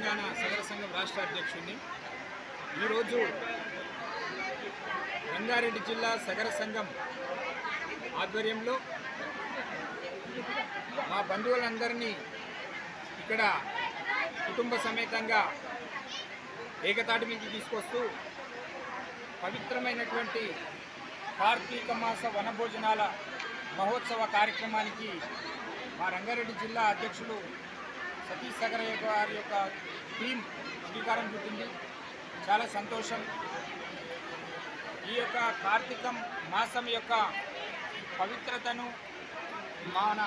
తెలంగాణ సగర సంఘం రాష్ట్ర అధ్యక్షుడిని. ఈరోజు రంగారెడ్డి జిల్లా సగర సంఘం ఆధ్వర్యంలో మా బంధువులందరినీ ఇక్కడ కుటుంబ సమేతంగా ఏకతాటి మీదకి తీసుకొస్తూ పవిత్రమైనటువంటి కార్తీక మాస వనభోజనాల మహోత్సవ కార్యక్రమానికి మా రంగారెడ్డి జిల్లా అధ్యక్షులు సతీష్ సగరయ్య గారి యొక్క టీం శ్రీకారం చుట్టింది. చాలా సంతోషం. ఈ యొక్క కార్తీకం మాసం యొక్క పవిత్రతను మన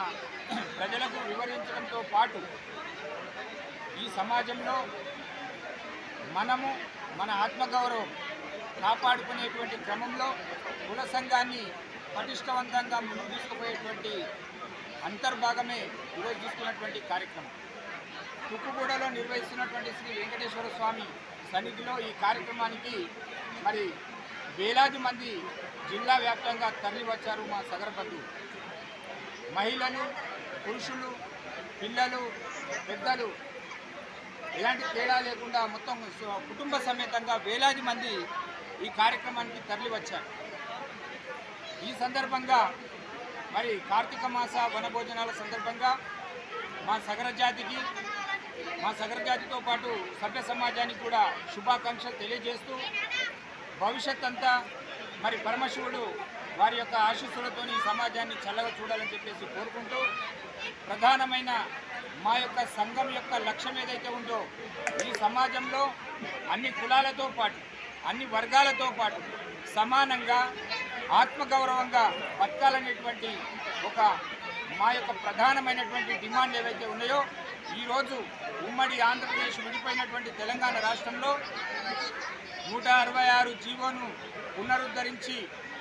ప్రజలకు వివరించడంతో పాటు ఈ సమాజంలో మనము మన ఆత్మగౌరవం కాపాడుకునేటువంటి క్రమంలో కుల సంఘాన్ని పటిష్టవంతంగా ముందుకు తీసుకుపోయేటువంటి అంతర్భాగమే ఈరోజు తీసుకున్నటువంటి కార్యక్రమం. తుక్కుగూడలో నిర్వహిస్తున్నటువంటి శ్రీ వెంకటేశ్వర స్వామి సన్నిధిలో ఈ కార్యక్రమానికి మరి వేలాది మంది జిల్లా వ్యాప్తంగా తరలివచ్చారు మా సగర మహిళలు పురుషులు పిల్లలు పెద్దలు ఎలాంటి తేడా లేకుండా మొత్తం కుటుంబ సమేతంగా వేలాది మంది ఈ కార్యక్రమానికి తరలివచ్చారు ఈ సందర్భంగా మరి కార్తీక మాస వనభోజనాల సందర్భంగా మా సగర జాతికి మా సగర్జాతితో పాటు సభ్య సమాజానికి కూడా శుభాకాంక్షలు తెలియజేస్తూ భవిష్యత్ అంతా మరి పరమశివుడు వారి యొక్క ఆశీస్సులతో ఈ సమాజాన్ని చల్లగా చూడాలని చెప్పేసి కోరుకుంటూ ప్రధానమైన మా యొక్క సంఘం యొక్క లక్ష్యం ఏదైతే ఉందో ఈ సమాజంలో అన్ని కులాలతో పాటు అన్ని వర్గాలతో పాటు సమానంగా ఆత్మగౌరవంగా బతకాలనేటువంటి ఒక మా యొక్క ప్రధానమైనటువంటి డిమాండ్ ఏవైతే ఉన్నాయో ఈరోజు ఉమ్మడి ఆంధ్రప్రదేశ్ విడిపోయినటువంటి తెలంగాణ రాష్ట్రంలో నూట అరవై ఆరు జీవోను పునరుద్ధరించి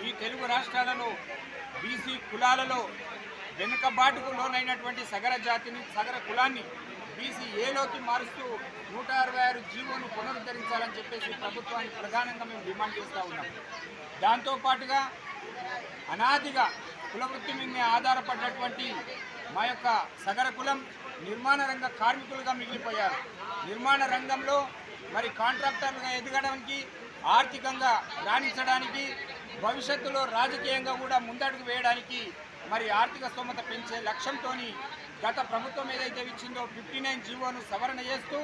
ఈ తెలుగు రాష్ట్రాలలో బీసీ కులాలలో వెనుకబాటుకు లోనైనటువంటి సగర జాతిని సగర కులాన్ని బీసీ ఏలోకి మారుస్తూ నూట అరవై ఆరు జీవోను పునరుద్ధరించాలని చెప్పేసి ప్రభుత్వానికి ప్రధానంగా మేము డిమాండ్ చేస్తూ ఉన్నాం. దాంతోపాటుగా అనాదిగా కులవృత్తి మీద ఆధారపడినటువంటి మా యొక్క సగర కులం నిర్మాణ రంగ కార్మికులుగా మిగిలిపోయారు. నిర్మాణ రంగంలో మరి కాంట్రాక్టర్లుగా ఎదగడానికి ఆర్థికంగా రాణించడానికి భవిష్యత్తులో రాజకీయంగా కూడా ముందడుగు వేయడానికి మరి ఆర్థిక స్తోమత పెంచే లక్ష్యంతో గత ప్రభుత్వం ఏదైతే ఇచ్చిందో ఫిఫ్టీ నైన్ జీవోను సవరణ చేస్తూ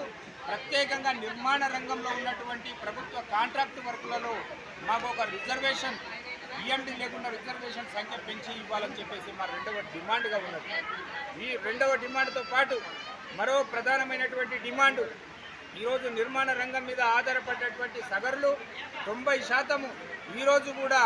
ప్రత్యేకంగా నిర్మాణ రంగంలో ఉన్నటువంటి ప్రభుత్వ కాంట్రాక్ట్ వర్కులలో మాకు ఒక రిజర్వేషన్ ఈఎండి లేకుండా రిజర్వేషన్ సంఖ్య పెంచి ఇవ్వాలని చెప్పేసి మా రెండవ డిమాండ్గా ఉన్నది. ఈ రెండవ డిమాండ్తో పాటు మరో ప్రధానమైనటువంటి డిమాండ్ ఈరోజు నిర్మాణ రంగం మీద ఆధారపడేటువంటి సగరులు తొంభై శాతము ఈరోజు కూడా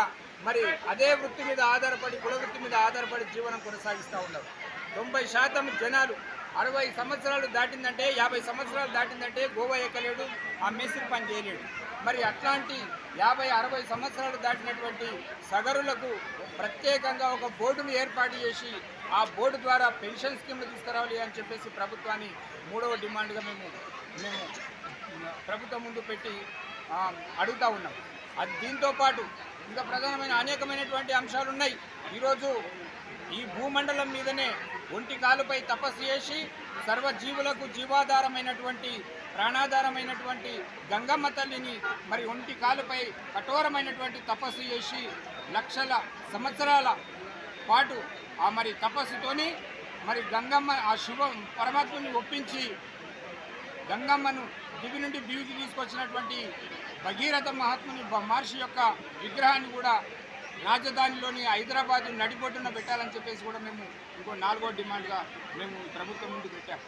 మరి అదే వృత్తి మీద ఆధారపడి కుల వృత్తి మీద ఆధారపడి జీవనం కొనసాగిస్తూ ఉన్నారు. తొంభై శాతం జనాలు అరవై సంవత్సరాలు దాటిందంటే యాభై సంవత్సరాలు దాటిందంటే గోవా ఎక్కలేడు ఆ మేస్త్రి పని చేయలేడు. మరి అట్లాంటి యాభై అరవై సంవత్సరాలు దాటినటువంటి సగరులకు ప్రత్యేకంగా ఒక బోర్డును ఏర్పాటు చేసి ఆ బోర్డు ద్వారా పెన్షన్ స్కీమ్లు తీసుకురావాలి అని చెప్పేసి ప్రభుత్వాన్ని మూడవ డిమాండ్గా మేము మేము ప్రభుత్వం ముందు పెట్టి అడుగుతూ అడుగుతా ఉన్నాం. అది దీంతో పాటు ఇంకా ప్రధానమైన అనేకమైనటువంటి అంశాలు ఉన్నాయి ఈరోజు ఈ భూమండలం మీదనే ఒంటి కాలుపై తపస్సు చేసి సర్వజీవులకు జీవాధారమైనటువంటి ప్రాణాధారమైనటువంటి గంగమ్మ తల్లిని మరి ఒంటి కాలుపై కఠోరమైనటువంటి తపస్సు చేసి లక్షల సంవత్సరాల పాటు ఆ మరి తపస్సుతోని మరి గంగమ్మ ఆ శివ పరమాత్మని ఒప్పించి గంగమ్మను దివి నుండి దివికి తీసుకొచ్చినటువంటి భగీరథ మహాత్ముని మహర్షి యొక్క విగ్రహాన్ని కూడా రాజధానిలోని హైదరాబాద్ నడిబొడ్డున పెట్టాలని చెప్పేసి కూడా మేము ఇంకో నాలుగో డిమాండ్గా మేము ప్రభుత్వం ముందు పెట్టాం.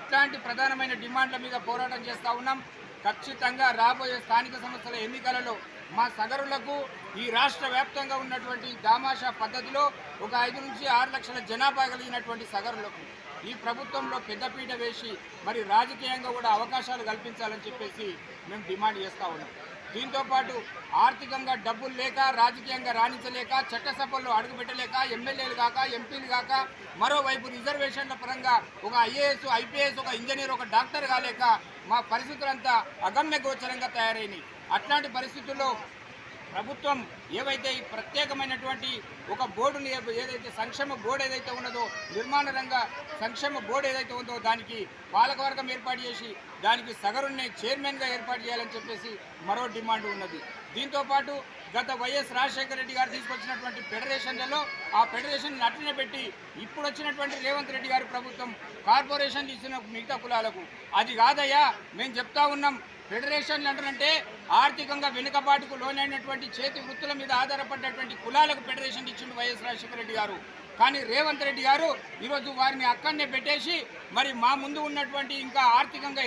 ఇట్లాంటి ప్రధానమైన డిమాండ్ల మీద పోరాటం చేస్తూ ఉన్నాం. ఖచ్చితంగా రాబోయే స్థానిక సంస్థల ఎన్నికలలో మా సగరులకు ఈ రాష్ట్ర వ్యాప్తంగా ఉన్నటువంటి దామాషా పద్ధతిలో ఒక ఐదు నుంచి ఆరు లక్షల జనాభా కలిగినటువంటి సగరులకు ఈ ప్రభుత్వంలో పెద్దపీట వేసి మరి రాజకీయంగా కూడా అవకాశాలు కల్పించాలని చెప్పేసి మేము డిమాండ్ చేస్తూ ఉన్నాం. దీంతోపాటు ఆర్థికంగా డబ్బులు లేక రాజకీయంగా రాణించలేక చట్టసభల్లో అడుగుపెట్టలేక ఎమ్మెల్యేలు కాక ఎంపీలు కాక మరోవైపు రిజర్వేషన్ల పరంగా ఒక ఐఏఎస్ ఐపీఎస్ ఒక ఇంజనీర్ ఒక డాక్టర్ కాలేక మా పరిస్థితులంతా అగమ్య గోచరంగా తయారైనవి అట్లాంటి పరిస్థితుల్లో ప్రభుత్వం ఏవైతే ఈ ప్రత్యేకమైనటువంటి ఒక బోర్డుని ఏదైతే సంక్షేమ బోర్డు ఏదైతే ఉన్నదో నిర్మాణ రంగ సంక్షేమ బోర్డు ఏదైతే ఉందో దానికి పాలకవర్గం ఏర్పాటు చేసి దానికి సగరుణ్ణి చైర్మన్గా ఏర్పాటు చేయాలని చెప్పేసి మరో డిమాండ్ ఉన్నది. దీంతో పాటు గత వైఎస్ రాజశేఖర రెడ్డి గారు తీసుకొచ్చినటువంటి ఫెడరేషన్లలో ఆ ఫెడరేషన్ నటన పెట్టి ఇప్పుడు వచ్చినటువంటి రేవంత్ రెడ్డి గారి ప్రభుత్వం కార్పొరేషన్ ఇచ్చిన మిగతా కులాలకు. అది కాదయ్యా మేము చెప్తా ఉన్నాం ఫెడరేషన్లు అంటారంటే ఆర్థికంగా వెనుకబాటుకు లోనైనటువంటి చేతి వృత్తుల మీద ఆధారపడినటువంటి కులాలకు ఫెడరేషన్ ఇచ్చిండు వైఎస్ రాజశేఖర రెడ్డి గారు. కానీ రేవంత్ రెడ్డి గారు ఈరోజు వారిని అక్కడనే పెట్టేసి మరి మా ముందు ఉన్నటువంటి ఇంకా ఆర్థికంగా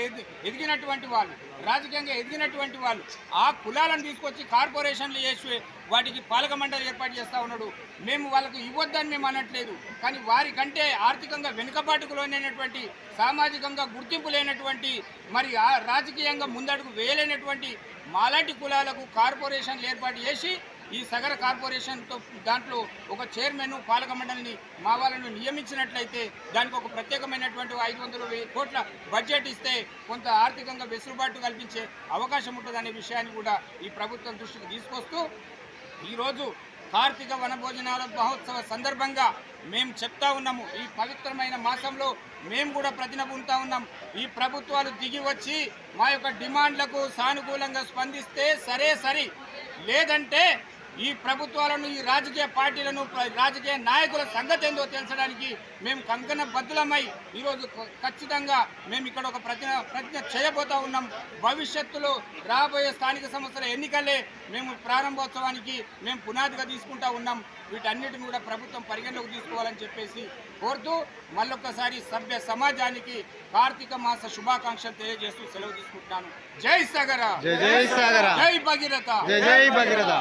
ఎదిగినటువంటి వాళ్ళు రాజకీయంగా ఎదిగినటువంటి వాళ్ళు ఆ కులాలను తీసుకొచ్చి కార్పొరేషన్లు చేసి వాటికి పాలక మండలి ఏర్పాటు చేస్తూ ఉన్నాడు. మేము వాళ్ళకు ఇవ్వద్దని మేము అనట్లేదు. కానీ వారికంటే ఆర్థికంగా వెనుకబాటుకు లోనైనటువంటి సామాజికంగా గుర్తింపు లేనటువంటి మరి ఆ రాజకీయంగా ముందడుగు వేయలేనటువంటి మాలాంటి కులాలకు కార్పొరేషన్లు ఏర్పాటు చేసి ఈ సగర కార్పొరేషన్తో దాంట్లో ఒక చైర్మన్ పాలక మండలిని మా వాళ్ళను నియమించినట్లయితే దానికి ఒక ప్రత్యేకమైనటువంటి ఐదు వందల కోట్ల బడ్జెట్ ఇస్తే కొంత ఆర్థికంగా వెసులుబాటు కల్పించే అవకాశం ఉంటుందనే విషయాన్ని కూడా ఈ ప్రభుత్వం దృష్టికి తీసుకొస్తూ ఈరోజు కార్తీక వనభోజనాల మహోత్సవ సందర్భంగా మేము చెప్తా ఉన్నాము. ఈ పవిత్రమైన మాసంలో మేము కూడా ప్రతినబుంటా ఉన్నాం. ఈ ప్రభుత్వాలు దిగి వచ్చి మా యొక్క డిమాండ్లకు సానుకూలంగా స్పందిస్తే సరే సరి. లేదంటే ఈ ప్రభుత్వాలను ఈ రాజకీయ పార్టీలను ప్ర- రాజకీయ నాయకుల సంగతి ఏందో తెలుసడానికి మేము కంకణ బద్దులమై ఈరోజు ఖచ్చితంగా మేము ఇక్కడ ఒక ప్రతిన ప్రతిజ్ఞ చేయబోతా ఉన్నాం. భవిష్యత్తులో రాబోయే స్థానిక సంస్థల ఎన్నికలే మేము ప్రారంభోత్సవానికి మేము పునాదిగా తీసుకుంటా ఉన్నాం. వీటన్నిటిని కూడా ప్రభుత్వం పరిగణలోకి తీసుకోవాలని చెప్పేసి కోరుతూ మళ్ళొక్కసారి సభ్య సమాజానికి కార్తీక మాస శుభాకాంక్షలు తెలియజేస్తూ సెలవు తీసుకుంటున్నాను. జై సగర! జై జై సాగర! జై భగీరథ! జై జై భగీరథ!